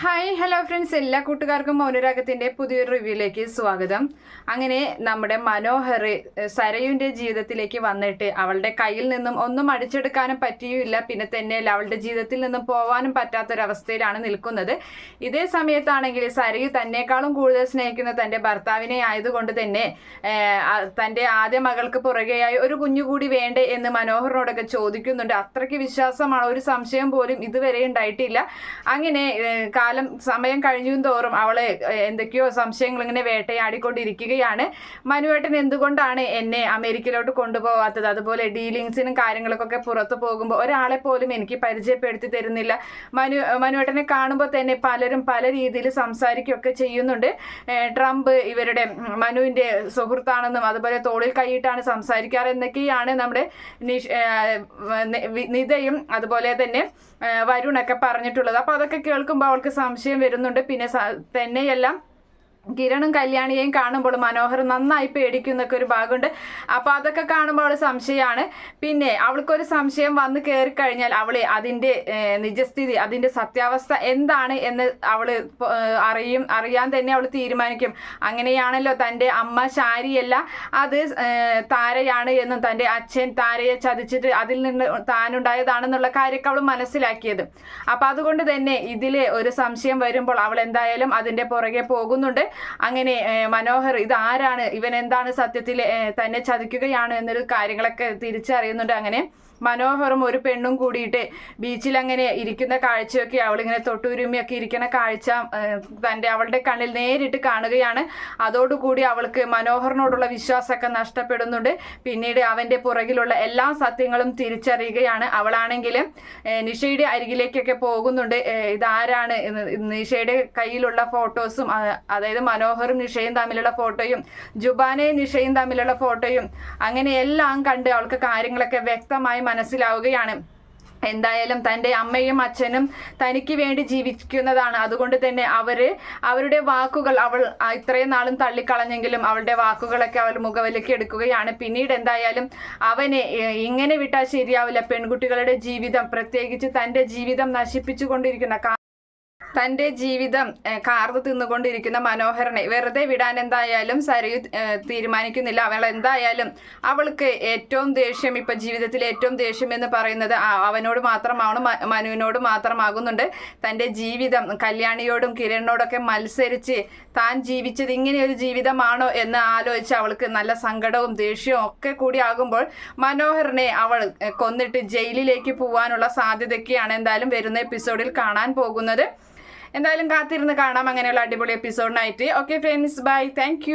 Hi hello friends എല്ലാ കൂട്ടുകാർക്കും മൗനരാഗത്തിന്റെ പുതിയൊരു റിവ്യൂയിലേക്ക് സ്വാഗതം. അങ്ങനെ നമ്മുടെ മനോഹർ സരയുന്റെ ജീവിതത്തിലേക്ക് വന്നിട്ട് അവളുടെ കയ്യിൽ നിന്നും ഒന്നും അടിച്ചെടുക്കാനും പറ്റിയില്ല. പിന്നെ തന്നെ അവളുടെ ജീവിതത്തിൽ നിന്നും പോവാനും പറ്റാത്തൊരവസ്ഥയിലാണ് നിൽക്കുന്നത്. ഇതേ സമയത്താണെങ്കിൽ സരയു തന്നെക്കാളും കൂടുതൽ സ്നേഹിക്കുന്ന തന്റെ ഭർത്താവിനെ ആയതുകൊണ്ട് തന്നെ തന്റെ ആദ്യ മകൾക്ക് പുറകെയായി ഒരു കുഞ്ഞു കൂടി വേണ്ടേ എന്ന് മനോഹറിനോടൊക്കെ ചോദിക്കുന്നുണ്ട്. അത്രയ്ക്ക് വിശ്വാസമാണ്? ഒരു സംശയം പോലും ഇതുവരെ ഉണ്ടായിട്ടില്ല. അങ്ങനെ കാലം സമയം കഴിഞ്ഞും തോറും അവളെ എന്തൊക്കെയോ സംശയങ്ങൾ ഇങ്ങനെ വേട്ടയാടിക്കൊണ്ടിരിക്കുകയാണ്. മനുവേട്ടൻ എന്തുകൊണ്ടാണ് എന്നെ അമേരിക്കയിലോട്ട് കൊണ്ടുപോകാത്തത് അതുപോലെ ഡീലിങ്സിനും കാര്യങ്ങൾക്കൊക്കെ പുറത്തു പോകുമ്പോൾ ഒരാളെ പോലും എനിക്ക് പരിചയപ്പെടുത്തി തരുന്നില്ല. മനു മനുവേട്ടനെ കാണുമ്പോൾ തന്നെ പലരും പല രീതിയിൽ സംസാരിക്കുകയൊക്കെ ചെയ്യുന്നുണ്ട്. ട്രംപ് ഇവരുടെ മനുവിന്റെ സുഹൃത്താണെന്നും അതുപോലെ തോളിൽ കൈയിട്ടാണ് സംസാരിക്കാറ് എന്നൊക്കെയാണ് നമ്മുടെ നിതയും അതുപോലെ തന്നെ വരുണൊക്കെ പറഞ്ഞിട്ടുള്ളത്. അപ്പോൾ അതൊക്കെ കേൾക്കുമ്പോൾ അവൾക്ക് സംശയം വരുന്നുണ്ട്. പിന്നെ തന്നെയെല്ലാം കിരണും കല്യാണിയെയും കാണുമ്പോൾ മനോഹർ നന്നായി പേടിക്കുന്നൊക്കെ ഒരു ഭാഗമുണ്ട്. അപ്പോൾ അതൊക്കെ കാണുമ്പോൾ അവൾ സംശയമാണ്. പിന്നെ അവൾക്കൊരു സംശയം വന്ന് കയറി കഴിഞ്ഞാൽ അവളെ അതിന്റെ നിജസ്ഥിതി അതിന്റെ സത്യാവസ്ഥ എന്താണ് എന്ന് അവൾ അറിയും അറിയാൻ തന്നെ അവൾ തീരുമാനിക്കും. അങ്ങനെയാണല്ലോ തന്റെ അമ്മ ശാരിയല്ല അത് താരയാണ് എന്നും തന്റെ അച്ഛൻ താരയെ ചതിച്ചിട്ട് അതിൽ നിന്ന് താനുണ്ടായതാണെന്നുള്ള കാര്യമൊക്കെ അവൾ മനസ്സിലാക്കിയത്. അപ്പം അതുകൊണ്ട് തന്നെ ഇതിൽ ഒരു സംശയം വരുമ്പോൾ അവൾ എന്തായാലും അതിന്റെ പുറകെ പോകുന്നുണ്ട്. അങ്ങനെ മനോഹർ ഇത് ആരാണ് ഇവൻ എന്താണ് സത്യത്തിൽ തന്നെ ചതിക്കുകയാണ് എന്നൊരു കാര്യങ്ങളൊക്കെ തിരിച്ചറിയുന്നുണ്ട് അങ്ങനെ. മനോഹറും ഒരു പെണ്ണും കൂടിയിട്ട് ബീച്ചിൽ അങ്ങനെ ഇരിക്കുന്ന കാഴ്ചയൊക്കെ അവളിങ്ങനെ തൊട്ടുരുമിയൊക്കെ ഇരിക്കുന്ന കാഴ്ച തന്റെ അവളുടെ കണ്ണിൽ നേരിട്ട് കാണുകയാണ്. അതോടുകൂടി അവൾക്ക് മനോഹറിനോടുള്ള വിശ്വാസമൊക്കെ നഷ്ടപ്പെടുന്നുണ്ട്. പിന്നീട് അവന്റെ പുറകിലുള്ള എല്ലാ സത്യങ്ങളും തിരിച്ചറിയുകയാണ് അവളാണെങ്കിൽ നിഷയുടെ അരികിലേക്കൊക്കെ പോകുന്നുണ്ട്. ഇതാരാണ് നിഷയുടെ കയ്യിലുള്ള ഫോട്ടോസും അതായത് മനോഹറും നിഷയും തമ്മിലുള്ള ഫോട്ടോയും ജുബാനയും നിഷയും തമ്മിലുള്ള ഫോട്ടോയും അങ്ങനെ എല്ലാം കണ്ട് അവൾക്ക് കാര്യങ്ങളൊക്കെ വ്യക്തമായി മനസ്സിലാവുകയാണ്. എന്തായാലും തന്റെ അമ്മയും അച്ഛനും തനിക്ക് വേണ്ടി ജീവിക്കുന്നതാണ്. അതുകൊണ്ട് തന്നെ അവർ അവരുടെ വാക്കുകൾ അവൾ ഇത്രയും നാളും തള്ളിക്കളഞ്ഞെങ്കിലും അവളുടെ വാക്കുകളൊക്കെ അവൾ മുഖവിലേക്ക് എടുക്കുകയാണ്. പിന്നീട് എന്തായാലും അവനെ ഇങ്ങനെ വിട്ടാൽ ശരിയാവില്ല. പെൺകുട്ടികളുടെ ജീവിതം പ്രത്യേകിച്ച് തന്റെ ജീവിതം നശിപ്പിച്ചുകൊണ്ടിരിക്കുന്ന കാ- തന്റെ ജീവിതം കാർന്ന് തിന്നുകൊണ്ടിരിക്കുന്ന മനോഹരനെ വെറുതെ വിടാൻ എന്തായാലും സരയു തീരുമാനിക്കുന്നില്ല. അവൾ എന്തായാലും അവൾക്ക് ഏറ്റവും ദേഷ്യം ഇപ്പൊ ജീവിതത്തിൽ ഏറ്റവും ദേഷ്യം എന്ന് പറയുന്നത് അവനോട് മാത്രമാണ് മനുവിനോട് മാത്രമാകുന്നുണ്ട്. തന്റെ ജീവിതം കല്യാണിയോടും കിരണിനോടൊക്കെ മത്സരിച്ച് താൻ ജീവിച്ചത് ഇങ്ങനെ ഒരു ജീവിതമാണോ എന്ന് ആലോചിച്ച് അവൾക്ക് നല്ല സങ്കടവും ദേഷ്യവും ഒക്കെ കൂടി ആകുമ്പോൾ മനോഹരനെ അവൾ കൊന്നിട്ട് ജയിലിലേക്ക് പോവാനുള്ള സാധ്യതയൊക്കെയാണ് എന്തായാലും വരുന്ന എപ്പിസോഡിൽ കാണാൻ പോകുന്നത്. എന്തായാലും കാത്തിരുന്ന് കാണാം അങ്ങനെയുള്ള അടിപൊളി എപ്പിസോഡിനായിട്ട് ഓക്കെ ഫ്രണ്ട്സ് ബൈ താങ്ക്